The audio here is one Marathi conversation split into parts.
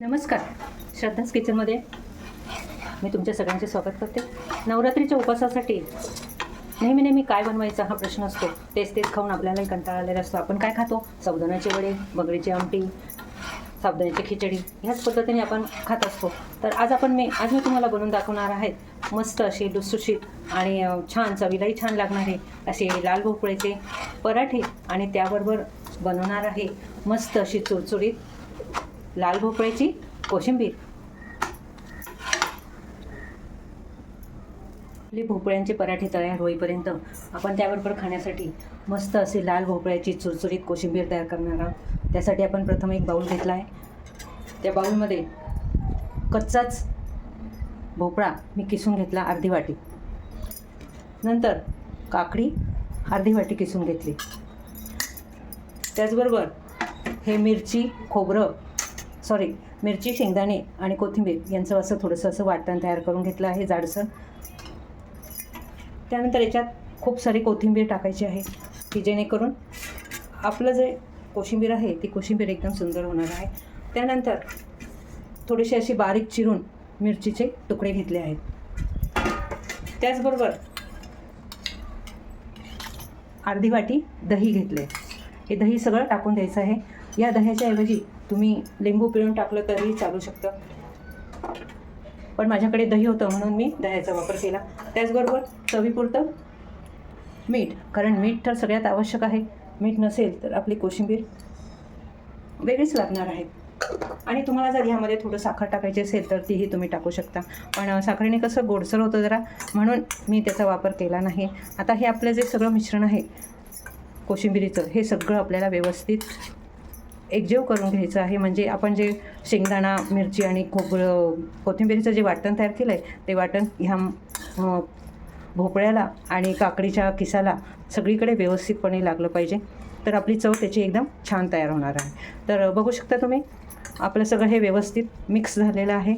नमस्कार. श्रद्धाच किचनमध्ये मी तुमच्या सगळ्यांचे स्वागत करते. नवरात्रीच्या उपवासासाठी नेहमी नेहमी काय बनवायचा हा प्रश्न असतो तेच तेच खाऊन आपल्यालाही कंटाळा आलेला असतो. आपण काय खातो? साबुदाण्याचे वडे बगडीची आमटी साबुदाण्याची खिचडी ह्याच पद्धतीने आपण खात असतो. तर आज आपण मी आज मी तुम्हाला बनवून दाखवणार आहे मस्त अशी लुसुशीत आणि छान चवीलाही छान लागणारे असे लाल भोपळ्याचे पराठे आणि त्याबरोबर बनवणार आहे मस्त अशी चुरचुरीत लाल भोपळ्याची कोशिंबीर. आपले भोपळ्यांचे पराठे तयार होईपर्यंत आपण त्याबरोबर खाण्यासाठी मस्त असे लाल भोपळ्याची चुरचुरीत कोशिंबीर तयार करणार आहोत. त्यासाठी आपण प्रथम एक बाऊल घेतला आहे. त्या बाऊलमध्ये कच्चाच भोपळा मी किसून घेतला अर्धी वाटी. नंतर काकडी अर्धी वाटी किसून घेतली. त्याचबरोबर हे मिरची खोबरं सॉरी मिरची शेंगदाणे आणि कोथिंबीर यांचं असं थोडंसं असं वाटण तयार करून घेतलं आहे जाडसर. त्यानंतर याच्यात खूप सारी कोथिंबीर टाकायची आहे की जेणेकरून आपलं जे कोशिंबीर आहे ती कोशिंबीर एकदम सुंदर होणार आहे. त्यानंतर थोडीशी अशी बारीक चिरून मिरचीचे तुकडे घेतले आहेत. त्याचबरोबर अर्धी वाटी दही घेतले. हे दही सगळं टाकून द्यायचं आहे. या दह्याच्या ऐवजी तुम्ही लिंबू पिळून टाकलं तरीही चालू शकतं. पण माझ्याकडे दही होतं म्हणून मी दह्याचा वापर केला. त्याचबरोबर चवीपुरतं मीठ कारण मीठ तर सगळ्यात आवश्यक आहे. मीठ नसेल तर आपली कोशिंबीर वेगळीच लागणार आहे. आणि तुम्हाला जर ह्यामध्ये थोडं साखर टाकायची असेल तर तीही तुम्ही टाकू शकता. पण साखरेने कसं गोडसर होतं जरा म्हणून मी त्याचा वापर केला नाही. आता हे आपलं जे सगळं मिश्रण आहे कोशिंबिरीचं हे सगळं आपल्याला व्यवस्थित एकजीव करून घ्यायचं आहे. म्हणजे आपण जे शेंगदाणा मिरची आणि खोबरं कोथिंबिरीचं जे वाटण तयार केलं आहे ते वाटण ह्या भोपळ्याला आणि काकडीच्या किसाला सगळीकडे व्यवस्थितपणे लागलं पाहिजे. तर आपली चव त्याची एकदम छान तयार होणार आहे. तर बघू शकता तुम्ही आपलं सगळं हे व्यवस्थित मिक्स झालेलं आहे.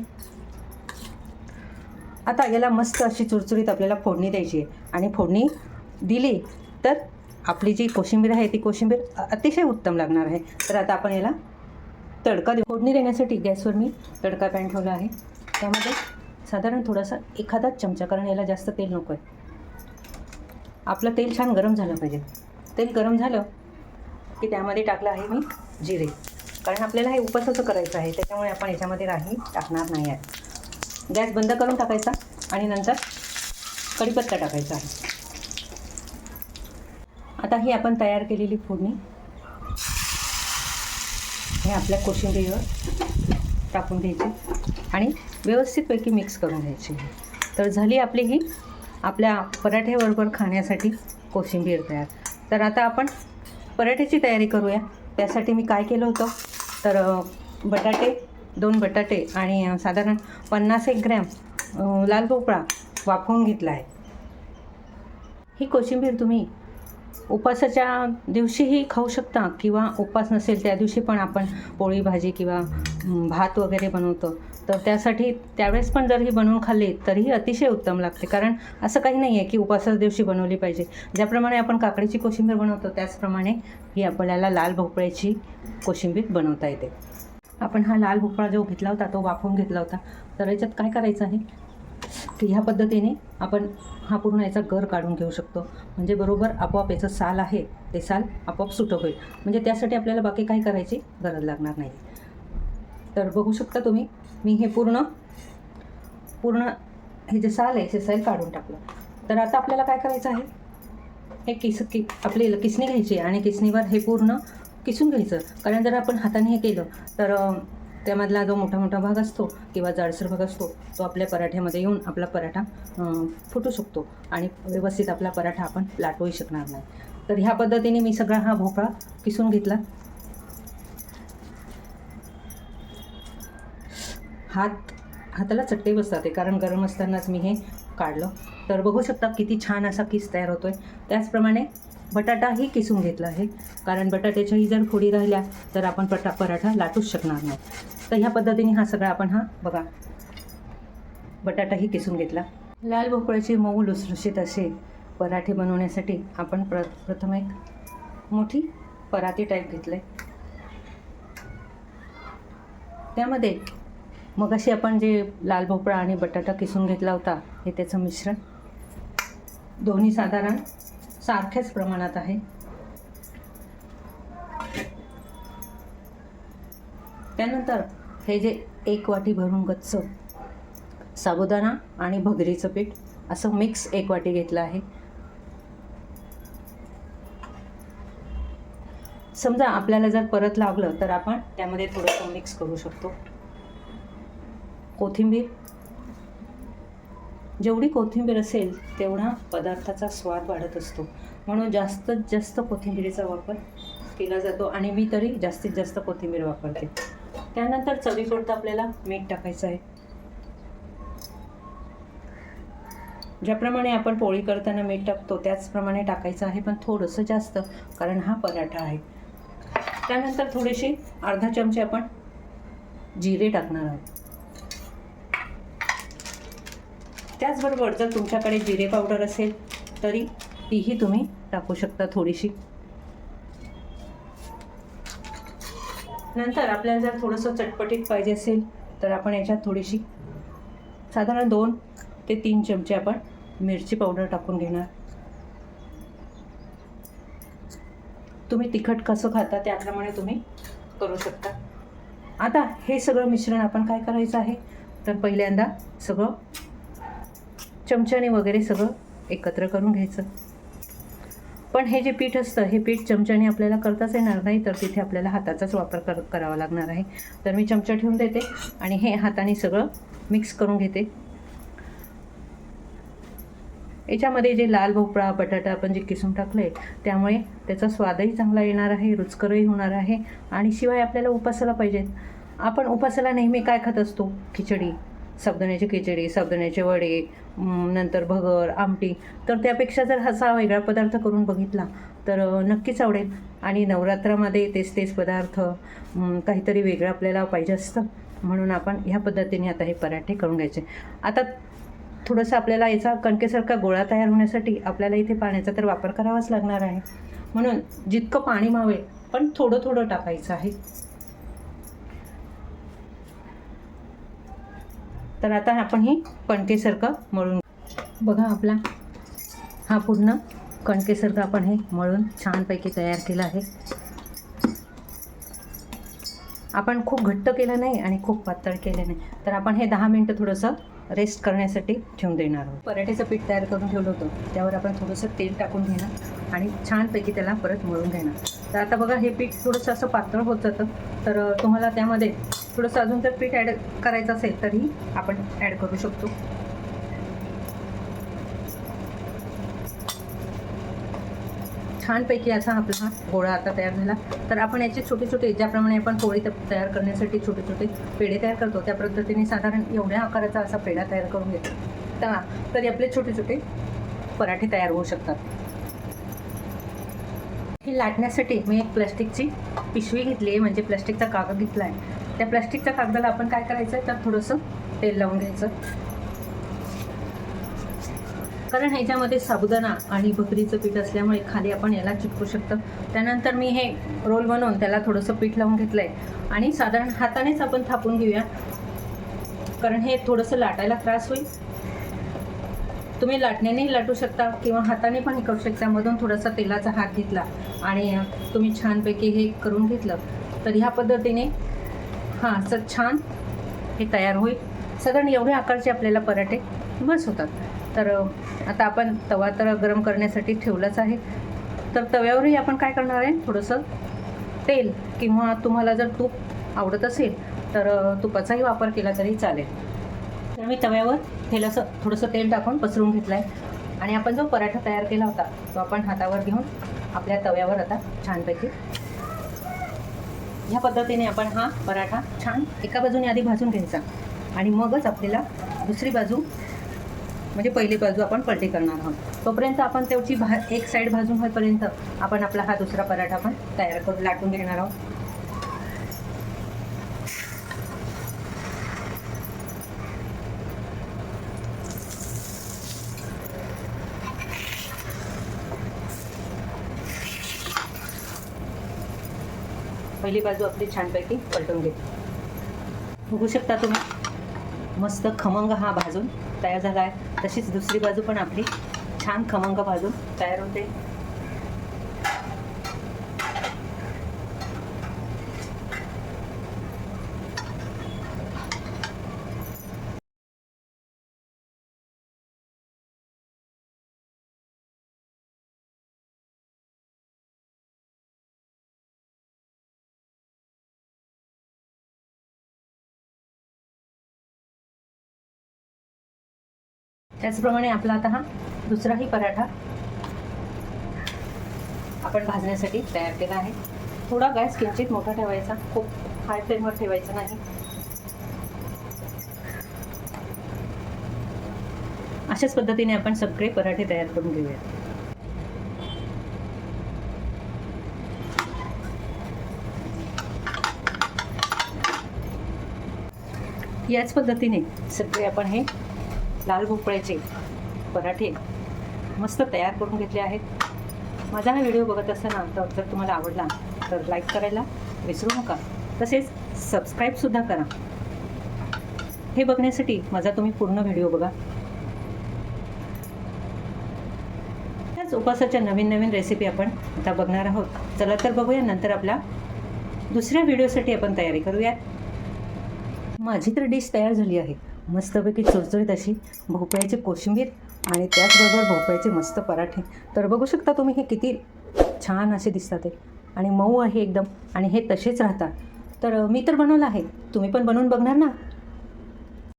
आता याला मस्त अशी चुरचुरीत आपल्याला फोडणी द्यायची आहे. आणि फोडणी दिली तर आपली जी कोशिंबीर आहे ती कोशिंबीर अतिशय उत्तम लागणार आहे. तर आता आपण याला तडका देऊ. फोडणी देण्यासाठी गॅसवर मी तडका पॅन ठेवला आहे. त्यामध्ये साधारण थोडासा एखादाच चमचा कारण याला जास्त तेल नको आहे आपलं तेल छान गरम झालं पाहिजे. तेल गरम झालं की त्यामध्ये टाकलं आहे मी जिरे. कारण आपल्याला हे उपसाचं करायचं आहे त्याच्यामुळे आपण याच्यामध्ये राही टाकणार नाही आहे. गॅस बंद करून टाकायचा आणि नंतर कढीपत्ता टाकायचा आहे. आता ही आपण तयार केलेली फोडणी. हे आपल्या कोशिंबीरीवर टाकून घ्यायची आणि व्यवस्थितपैकी मिक्स करून घ्यायची. तर झाली आपली ही आपल्या पराठ्याबरोबर खाण्यासाठी कोशिंबीर तयार. तर आता आपण पराठ्याची तयारी करूया. त्यासाठी मी काय केलं होतं? तर बटाटे दोन बटाटे आणि साधारण पन्नास एक ग्रॅम लाल भोपळा वाफवून घेतला आहे. ही कोशिंबीर तुम्ही उपासाच्या दिवशीही खाऊ शकता किंवा उपास नसेल त्या दिवशी पण आपण पोळी भाजी किंवा भात वगैरे बनवतो. तर त्यासाठी त्यावेळेस पण जर ही बनवून खाल्ली तरीही अतिशय उत्तम लागते. कारण असं काही नाही आहे की उपासाच्या दिवशी बनवली पाहिजे. ज्याप्रमाणे आपण काकडीची कोशिंबीर बनवतो त्याचप्रमाणे ही आपल्याला लाल भोपळ्याची कोशिंबीर बनवता येते. आपण हा लाल भोपळा जो घेतला होता तो वाफवून घेतला होता. तर याच्यात काय करायचं आहे? तर ह्या पद्धतीने आपण हा पूर्ण याचा गर काढून घेऊ शकतो. म्हणजे बरोबर आपोआप याचं साल आहे ते साल आपोआप सुटं होईल. म्हणजे त्यासाठी आपल्याला बाकी काही करायची गरज लागणार नाही. तर बघू शकता तुम्ही मी हे पूर्ण पूर्ण हे जे साल आहे ते साल काढून टाकलं. तर आता आपल्याला काय करायचं आहे? हे किस कि आपली किसणी घ्यायची आणि किसणीवर हे पूर्ण किसून घ्यायचं. कारण जर आपण हाताने हे केलं तर त्यामधला जो मोठा मोठा भाग असतो किंवा जाडसर भाग असतो तो आपल्या पराठ्यामध्ये येऊन आपला पराठा फुटू शकतो आणि व्यवस्थित आपला पराठा आपण लाटूही शकणार नाही. तर ह्या पद्धतीने मी सगळा हा भोपळा किसून घेतला. हात हाताला चट्टे बसतात कारण गरम असतानाच मी हे काढलं. तर बघू शकता किती छान असा किस तयार होतो आहे त्याचप्रमाणे बटाटाही किसून घेतला आहे. कारण बटाट्याच्याही जर फोडी राहिल्या तर आपण पटा पराठा लाटूच शकणार नाही. तर ह्या पद्धतीने हा सगळा आपण हा बघा. बटाटाही किसून घेतला. लाल भोपळ्याचे मऊ लुसलुशीत असे पराठे बनवण्यासाठी आपण प्र प्रथम एक मोठी पराती टाईप घेतलं. आहे त्यामध्ये मग अशी आपण जे लाल भोपळा आणि बटाटा किसून घेतला होता हे त्याचं मिश्रण. दोन्ही साधारण सारख्याच प्रमाणात आहे. त्यानंतर हे जे एक वाटी भरून गच्च साबुदाणा आणि भगरीचं पीठ असं मिक्स एक वाटी घेतलं आहे. समजा आपल्याला जर परत लागलं तर आपण त्यामध्ये थोडंसं मिक्स करू शकतो. कोथिंबीर जेवढी कोथिंबीर असेल तेवढा पदार्थाचा स्वाद वाढत असतो. म्हणून जास्तीत जास्त कोथिंबीरीचा वापर केला जातो आणि मी तरी जास्तीत जास्त कोथिंबीर वापरते. त्यानंतर चवीपुरतं आपल्याला मीठ टाकायचं आहे. ज्याप्रमाणे आपण पोळी करताना मीठ टाकतो त्याचप्रमाणे टाकायचं आहे पण थोडंसं जास्त कारण हा पराठा आहे. त्यानंतर थोडीशी अर्धा चमचे आपण जिरे टाकणार आहोत. त्याचबरोबर जर तुमच्याकडे जिरे पावडर असेल तरी तीही तुम्ही टाकू शकता थोडीशी. नंतर आपल्याला जर थोडंसं चटपटीत पाहिजे असेल तर आपण याच्यात थोडीशी साधारण दोन ते तीन चमचे आपण मिरची पावडर टाकून घेणार. तुम्ही तिखट कसं खाता त्याप्रमाणे तुम्ही करू शकता. आता हे सगळं मिश्रण आपण काय करायचं आहे? तर पहिल्यांदा सगळं चमच्याने वगैरे सगळं एकत्र करून घ्यायचं. पण हे जे पीठ असतं हे पीठ चमच्याने आपल्याला करताच येणार नाही तर तिथे आपल्याला हाताचाच वापर कर करावा लागणार आहे. तर मी चमचा ठेवून देते आणि हे हाताने सगळं मिक्स करून घेते. याच्यामध्ये जे लाल भोपळा बटाटा आपण जे किसून टाकले त्यामुळे त्याचा स्वादही चांगला येणार आहे रुचकरही होणार आहे आणि शिवाय आपल्याला उपासाला पाहिजेत. आपण उपासाला नेहमी काय खात असतो? खिचडी. साबुदाण्याची खिचडी साबुदाण्याचे वडे नंतर भगर आमटी. तर त्यापेक्षा जर असा वेगळा पदार्थ करून बघितला तर नक्कीच आवडेल. आणि नवरात्रामध्ये तेच तेच पदार्थ काहीतरी वेगळं आपल्याला पाहिजे असतं. म्हणून आपण ह्या पद्धतीने आता हे पराठे करून घ्यायचे. आता थोडंसं आपल्याला याचा कणकेसारखा गोळा तयार होण्यासाठी आपल्याला इथे पाण्याचा तर वापर करावाच लागणार आहे. म्हणून जितकं पाणी मावेल पण थोडं थोडं टाकायचं आहे. तर आता आपण ही कणकेसारखं मळून बघा आपला हा पूर्ण कणकेसारखं आपण हे मळून छानपैकी तयार केला आहे. आपण खूप घट्ट केलं नाही आणि खूप पातळ केलं नाही. तर आपण हे दहा मिनटं थोडंसं रेस्ट करण्यासाठी ठेवून देणार आहोत. पराठ्याचं पीठ तयार करून ठेवलं होतं. त्यावर आपण थोडंसं तेल टाकून घेणार आणि छानपैकी त्याला परत मळून घेणार. तर आता बघा हे पीठ थोडंसं असं पातळ होत जातं. तर तुम्हाला त्यामध्ये थोडंसं अजून जर पीठ ॲड करायचं असेल तरी आपण ॲड करू शकतो. छानपैकी असा आपला हा गोळा आता तयार झाला. तर आपण याचे छोटे छोटे ज्याप्रमाणे आपण पोळी तयार करण्यासाठी छोटे छोटे पेढे तयार करतो त्या पद्धतीने साधारण एवढ्या आकाराचा असा पेढा तयार करून घेतो. तर तरी आपले छोटे छोटे पराठे तयार होऊ शकतात. हे लाटण्यासाठी मी एक प्लास्टिकची पिशवी घेतली आहे म्हणजे प्लास्टिकचा कागद घेतला आहे. त्या प्लास्टिकच्या कागदाला आपण काय करायचं आहे? तर थोडंसं तेल लावून घ्यायचं. कारण ह्याच्यामध्ये साबुदाणा आणि भकरीचं पीठ असल्यामुळे खाली आपण याला चिटकू शकतो. त्यानंतर मी हे रोल बनवून त्याला थोडंसं पीठ लावून घेतलं आहे आणि साधारण हातानेच आपण थापून घेऊया. कारण हे थोडंसं लाटायला त्रास होईल. तुम्ही लाटण्यानेही लाटू शकता किंवा हाताने पण हे करू शकता. मधून थोडासा तेलाचा हात घेतला आणि तुम्ही छानपैकी हे करून घेतलं तर ह्या पद्धतीने हां असं छान हे तयार होईल. साधारण एवढ्या आकारचे आपल्याला पराठे बस होतात. तर आता आपण तवा तर गरम करण्यासाठी ठेवलाच आहे. तर तव्यावरही आपण काय करणार आहे? थोडंसं तेल किंवा तुम्हाला जर तूप आवडत असेल तर तुपाचाही वापर केला तरी चालेल. तर मी तव्यावर तेलाचं थोडंसं तेल टाकून पसरून घेतलं आहे आणि आपण जो पराठा तयार केला होता तो आपण हातावर घेऊन आपल्या तव्यावर आता छानपैकी ह्या पद्धतीने आपण हा पराठा छान एका बाजूने आधी भाजून घ्यायचा. आणि मगच आपल्याला दुसरी बाजू म्हणजे पहिली बाजू आपण पलटी करणार आहोत. तोपर्यंत आपण त्याची भा एक साईड भाजून होईपर्यंत आपण आपला हा दुसरा पराठा पण तयार करून लाटून घेणार आहोत. पहिली बाजू आपली छानपैकी पलटून घेते बघू शकता तुम्ही मस्त खमंग हा भाजून तयार झाला आहे. तशीच दुसरी बाजू पण आपली. छान खमंग भाजून तयार होते. त्याचप्रमाणे आपला आता हा दुसराही पराठा आपण भाजण्यासाठी तयार केला आहे. थोडा गॅस किंचित मोठा ठेवायचा खूप हाय फ्लेमवर ठेवायचा नाही. अशाच पद्धतीने आपण सगळे पराठे तयार करून घेऊयात याच पद्धतीने सगळे आपण हे लाल भोपळ्याचे पराठे मस्त तयार करून घेतले आहेत. माझा हा व्हिडिओ बघत असताना तर जर तुम्हाला आवडला तर लाईक करायला विसरू नका. तसेच सबस्क्राईबसुद्धा करा. हे बघण्यासाठी माझा तुम्ही पूर्ण व्हिडिओ बघा. त्याच उपासाच्या नवीन नवीन रेसिपी आपण आता बघणार आहोत. चला तर बघूया नंतर आपला दुसऱ्या व्हिडिओसाठी आपण तयारी करूयात. माझी तर डिश तयार झाली आहे. मस्तपैकी चुरचुरीत अशी भोपळ्याची कोशिंबीर आणि त्याचबरोबर भोपळ्याचे मस्त पराठे. तर बघू शकता तुम्ही हे किती छान असे दिसतात ते आणि मऊ आहे एकदम. आणि हे तसेच राहतात. तर मी तर बनवलं आहे. तुम्ही पण बनवून बघणार ना?